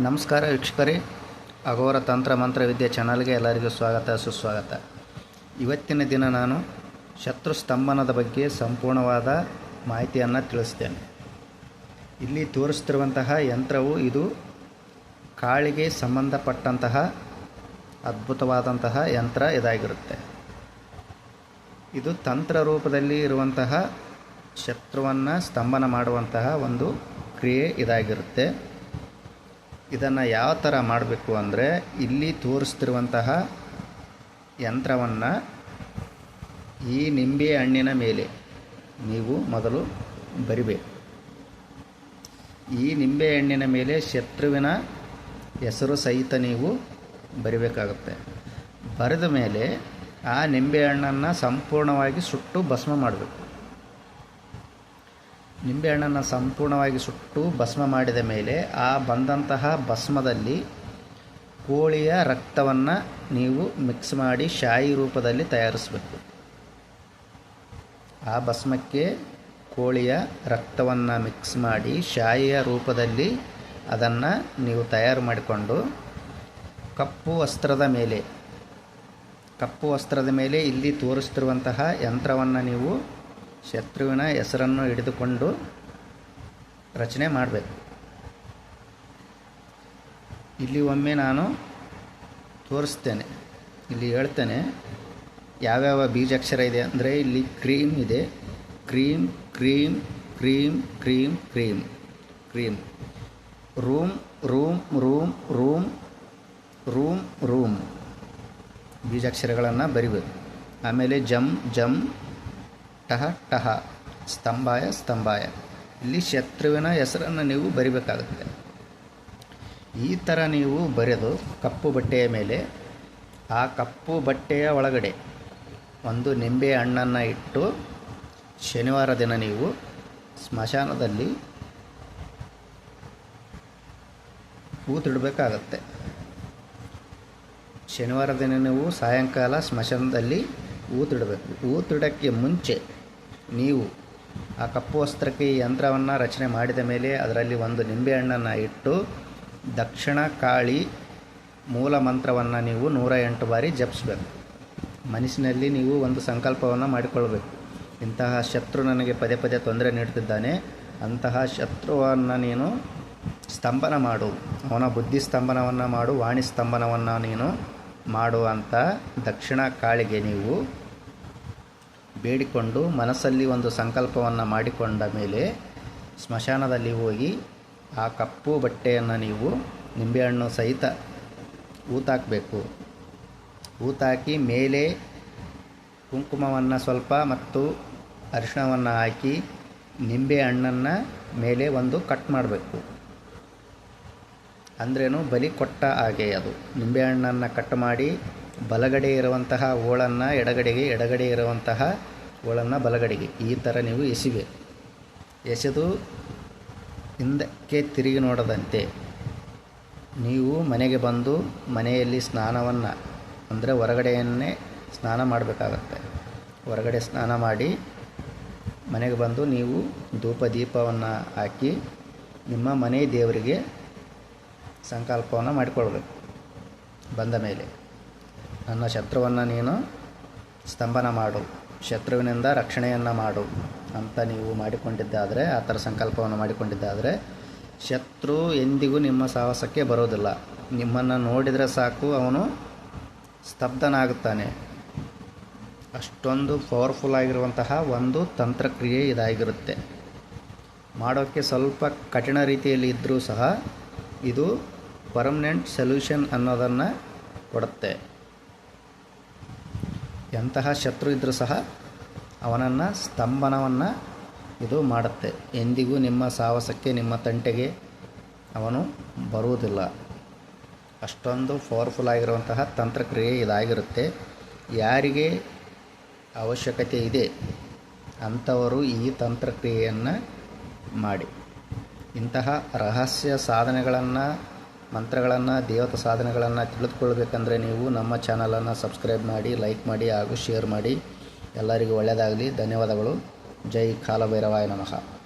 ನಮಸ್ಕಾರ ವೀಕ್ಷಕರೇ. ಅಘೋರ ತಂತ್ರ ಮಂತ್ರ ವಿದ್ಯೆ ಚಾನಲ್ಗೆ ಎಲ್ಲರಿಗೂ ಸ್ವಾಗತ, ಸುಸ್ವಾಗತ. ಇವತ್ತಿನ ದಿನ ನಾನು ಶತ್ರು ಸ್ತಂಭನದ ಬಗ್ಗೆ ಸಂಪೂರ್ಣವಾದ ಮಾಹಿತಿಯನ್ನು ತಿಳಿಸ್ತೇನೆ. ಇಲ್ಲಿ ತೋರಿಸ್ತಿರುವಂತಹ ಯಂತ್ರವು ಇದು ಕಾಳಿಗೆ ಸಂಬಂಧಪಟ್ಟಂತಹ ಅದ್ಭುತವಾದಂತಹ ಯಂತ್ರ ಇದಾಗಿರುತ್ತೆ. ಇದು ತಂತ್ರ ರೂಪದಲ್ಲಿ ಇರುವಂತಹ ಶತ್ರುವನ್ನು ಸ್ತಂಭನ ಮಾಡುವಂತಹ ಒಂದು ಕ್ರಿಯೆ ಇದಾಗಿರುತ್ತೆ. ಇದನ್ನು ಯಾವ ಥರ ಮಾಡಬೇಕು ಅಂದರೆ ಇಲ್ಲಿ ತೋರಿಸ್ತಿರುವಂತಹ ಯಂತ್ರವನ್ನು ಈ ನಿಂಬೆ ಹಣ್ಣಿನ ಮೇಲೆ ನೀವು ಮೊದಲು ಬರಿಬೇಕು. ಈ ನಿಂಬೆ ಹಣ್ಣಿನ ಮೇಲೆ ಶತ್ರುವಿನ ಹೆಸರು ಸಹಿತ ನೀವು ಬರಿಬೇಕಾಗುತ್ತೆ. ಬರೆದ ಮೇಲೆ ಆ ನಿಂಬೆ ಹಣ್ಣನ್ನು ಸಂಪೂರ್ಣವಾಗಿ ಸುಟ್ಟು ಭಸ್ಮ ಮಾಡಬೇಕು. ನಿಂಬೆಹಣ್ಣನ್ನು ಸಂಪೂರ್ಣವಾಗಿ ಸುಟ್ಟು ಭಸ್ಮ ಮಾಡಿದ ಮೇಲೆ ಆ ಬಂದಂತಹ ಭಸ್ಮದಲ್ಲಿ ಕೋಳಿಯ ರಕ್ತವನ್ನು ನೀವು ಮಿಕ್ಸ್ ಮಾಡಿ ಶಾಯಿ ರೂಪದಲ್ಲಿ ತಯಾರಿಸಬೇಕು. ಆ ಭಸ್ಮಕ್ಕೆ ಕೋಳಿಯ ರಕ್ತವನ್ನು ಮಿಕ್ಸ್ ಮಾಡಿ ಶಾಯಿಯ ರೂಪದಲ್ಲಿ ಅದನ್ನು ನೀವು ತಯಾರು ಮಾಡಿಕೊಂಡು ಕಪ್ಪು ವಸ್ತ್ರದ ಮೇಲೆ, ಕಪ್ಪು ವಸ್ತ್ರದ ಮೇಲೆ ಇಲ್ಲಿ ತೋರಿಸ್ತಿರುವಂತಹ ಯಂತ್ರವನ್ನು ನೀವು ಶತ್ರುವಿನ ಹೆಸರನ್ನು ಹಿಡಿದುಕೊಂಡು ರಚನೆ ಮಾಡಬೇಕು. ಇಲ್ಲಿ ಒಮ್ಮೆ ನಾನು ತೋರಿಸ್ತೇನೆ. ಇಲ್ಲಿ ಹೇಳ್ತೇನೆ, ಯಾವ್ಯಾವ ಬೀಜಾಕ್ಷರ ಇದೆ ಅಂದರೆ ಇಲ್ಲಿ ಕ್ರೀಮ್ ಇದೆ. ಕ್ರೀಮ್ ಕ್ರೀಮ್ ಕ್ರೀಮ್ ಕ್ರೀಮ್ ಕ್ರೀಮ್. ಕ್ರೀಮ್. ರೂಮ್ ರೂಮ್ ರೂಮ್ ರೂಮ್ ರೂಮ್ ರೂಮ್. ಬೀಜಾಕ್ಷರಗಳನ್ನು ಬರಿಬೇಕು. ಆಮೇಲೆ ಜಮ್ ಜಮ್ ಟಹ ಟಹ. ಸ್ತಂಭಾಯ ಸ್ತಂಭಾಯ. ಇಲ್ಲಿ ಶತ್ರುವಿನ ಹೆಸರನ್ನು ನೀವು ಬರಿಬೇಕಾಗುತ್ತೆ. ಈ ಥರ ನೀವು ಬರೆದು ಕಪ್ಪು ಬಟ್ಟೆಯ ಮೇಲೆ, ಆ ಕಪ್ಪು ಬಟ್ಟೆಯ ಒಳಗಡೆ ಒಂದು ನಿಂಬೆ ಹಣ್ಣನ್ನು ಇಟ್ಟು ಶನಿವಾರ ದಿನ ನೀವು ಸ್ಮಶಾನದಲ್ಲಿ ಕೂತಿಡಬೇಕಾಗತ್ತೆ. ಶನಿವಾರ ದಿನ ನೀವು ಸಾಯಂಕಾಲ ಸ್ಮಶಾನದಲ್ಲಿ ಊತಿಡಬೇಕು ಊತಿಡೋಕ್ಕೆ ಮುಂಚೆ ನೀವು ಆ ಕಪ್ಪು ವಸ್ತ್ರಕ್ಕೆ ಈ ಯಂತ್ರವನ್ನು ರಚನೆ ಮಾಡಿದ ಮೇಲೆ ಅದರಲ್ಲಿ ಒಂದು ನಿಂಬೆಹಣ್ಣನ್ನು ಇಟ್ಟು ದಕ್ಷಿಣ ಕಾಳಿ ಮೂಲ ಮಂತ್ರವನ್ನು ನೀವು ನೂರ ಎಂಟು ಬಾರಿ ಜಪಿಸ್ಬೇಕು. ಮನಸ್ಸಿನಲ್ಲಿ ನೀವು ಒಂದು ಸಂಕಲ್ಪವನ್ನು ಮಾಡಿಕೊಳ್ಬೇಕು. ಇಂತಹ ಶತ್ರು ನನಗೆ ಪದೇ ಪದೇ ತೊಂದರೆ ನೀಡುತ್ತಿದ್ದಾನೆ ಅಂತಹ ಶತ್ರುವನ್ನು ನೀನು ಸ್ತಂಭನ ಮಾಡು. ಅವನ ಬುದ್ಧಿ ಸ್ತಂಭನವನ್ನು ಮಾಡು, ವಾಣಿ ಸ್ತಂಭನವನ್ನು ನೀನು ಮಾಡುವಂಥ ದಕ್ಷಿಣ ಕಾಳಿಗೆ ನೀವು ಬೇಡಿಕೊಂಡು ಮನಸ್ಸಲ್ಲಿ ಒಂದು ಸಂಕಲ್ಪವನ್ನು ಮಾಡಿಕೊಂಡ ಮೇಲೆ ಸ್ಮಶಾನದಲ್ಲಿ ಹೋಗಿ ಆ ಕಪ್ಪು ಬಟ್ಟೆಯನ್ನು ನೀವು ನಿಂಬೆಹಣ್ಣು ಸಹಿತ ಊತಾಕಬೇಕು. ಊತಾಕಿ ಮೇಲೆ ಕುಂಕುಮವನ್ನು ಸ್ವಲ್ಪ ಮತ್ತು ಅರಿಶಿಣವನ್ನು ಹಾಕಿ ನಿಂಬೆ ಹಣ್ಣನ್ನು ಮೇಲೆ ಒಂದು ಕಟ್ ಮಾಡಬೇಕು. ಅಂದ್ರೇನು ಬಲಿ ಕೊಟ್ಟ ಹಾಗೆ ಅದು. ನಿಂಬೆಹಣ್ಣನ್ನು ಕಟ್ ಮಾಡಿ ಬಲಗಡೆ ಇರುವಂತಹ ಓಳನ್ನು ಎಡಗಡೆಗೆ, ಎಡಗಡೆ ಇರುವಂತಹ ಓಳನ್ನು ಬಲಗಡೆಗೆ. ಈ ಥರ ನೀವು ಎಸಿಬೇಕು ಎಸೆದು ಹಿಂದಕ್ಕೆ ತಿರುಗಿ ನೋಡದಂತೆ ನೀವು ಮನೆಗೆ ಬಂದು ಮನೆಯಲ್ಲಿ ಸ್ನಾನವನ್ನು, ಅಂದರೆ ಹೊರಗಡೆಯನ್ನೇ ಸ್ನಾನ ಮಾಡಬೇಕಾಗತ್ತೆ. ಹೊರಗಡೆ ಸ್ನಾನ ಮಾಡಿ ಮನೆಗೆ ಬಂದು ನೀವು ಧೂಪ ದೀಪವನ್ನು ಹಾಕಿ ನಿಮ್ಮ ಮನೆ ದೇವರಿಗೆ ಸಂಕಲ್ಪವನ್ನು ಮಾಡಿಕೊಳ್ಬೇಕು. ಬಂದ ಮೇಲೆ, ನನ್ನ ಶತ್ರುವನ್ನು ನೀನು ಸ್ತಂಭನ ಮಾಡು, ಶತ್ರುವಿನಿಂದ ರಕ್ಷಣೆಯನ್ನು ಮಾಡು ಅಂತ ನೀವು ಮಾಡಿಕೊಂಡಿದ್ದಾದರೆ, ಆ ಥರ ಸಂಕಲ್ಪವನ್ನು ಮಾಡಿಕೊಂಡಿದ್ದಾದರೆ, ಶತ್ರು ಎಂದಿಗೂ ನಿಮ್ಮ ಸಾಹಸಕ್ಕೆ ಬರೋದಿಲ್ಲ. ನಿಮ್ಮನ್ನು ನೋಡಿದರೆ ಸಾಕು, ಅವನು ಸ್ತಬ್ಧನಾಗುತ್ತಾನೆ. ಅಷ್ಟೊಂದು ಪವರ್ಫುಲ್ ಆಗಿರುವಂತಹ ಒಂದು ತಂತ್ರಕ್ರಿಯೆ ಇದಾಗಿರುತ್ತೆ. ಮಾಡೋಕ್ಕೆ ಸ್ವಲ್ಪ ಕಠಿಣ ರೀತಿಯಲ್ಲಿ ಇದ್ದರೂ ಸಹ ಇದು ಪರ್ಮನೆಂಟ್ ಸೊಲ್ಯೂಷನ್ ಅನ್ನೋದನ್ನು ಕೊಡುತ್ತೆ. ಎಂತಹ ಶತ್ರು ಇದ್ದರೂ ಸಹ ಅವನನ್ನು ಸ್ತಂಭನವನ್ನು ಇದು ಮಾಡುತ್ತೆ. ಎಂದಿಗೂ ನಿಮ್ಮ ಸಾಹಸಕ್ಕೆ, ನಿಮ್ಮ ತಂಟೆಗೆ ಅವನು ಬರುವುದಿಲ್ಲ. ಅಷ್ಟೊಂದು ಪವರ್ಫುಲ್ ಆಗಿರುವಂತಹ ತಂತ್ರಕ್ರಿಯೆ ಇದಾಗಿರುತ್ತೆ. ಯಾರಿಗೆ ಅವಶ್ಯಕತೆ ಇದೆ ಅಂಥವರು ಈ ತಂತ್ರಕ್ರಿಯೆಯನ್ನು ಮಾಡಿ. ಇಂತಹ ರಹಸ್ಯ ಸಾಧನೆಗಳನ್ನು ಮಂತ್ರಗಳನ್ನು, ದೇವತಾ ಸಾಧನೆಗಳನ್ನು ತಿಳಿದುಕೊಳ್ಬೇಕಂದ್ರೆ ನೀವು ನಮ್ಮ ಚಾನಲನ್ನು ಸಬ್ಸ್ಕ್ರೈಬ್ ಮಾಡಿ, ಲೈಕ್ ಮಾಡಿ ಹಾಗೂ ಶೇರ್ ಮಾಡಿ. ಎಲ್ಲರಿಗೂ ಒಳ್ಳೆಯದಾಗಲಿ. ಧನ್ಯವಾದಗಳು. ಜೈ ಕಾಲಭೈರವಾಯ ನಮಃ.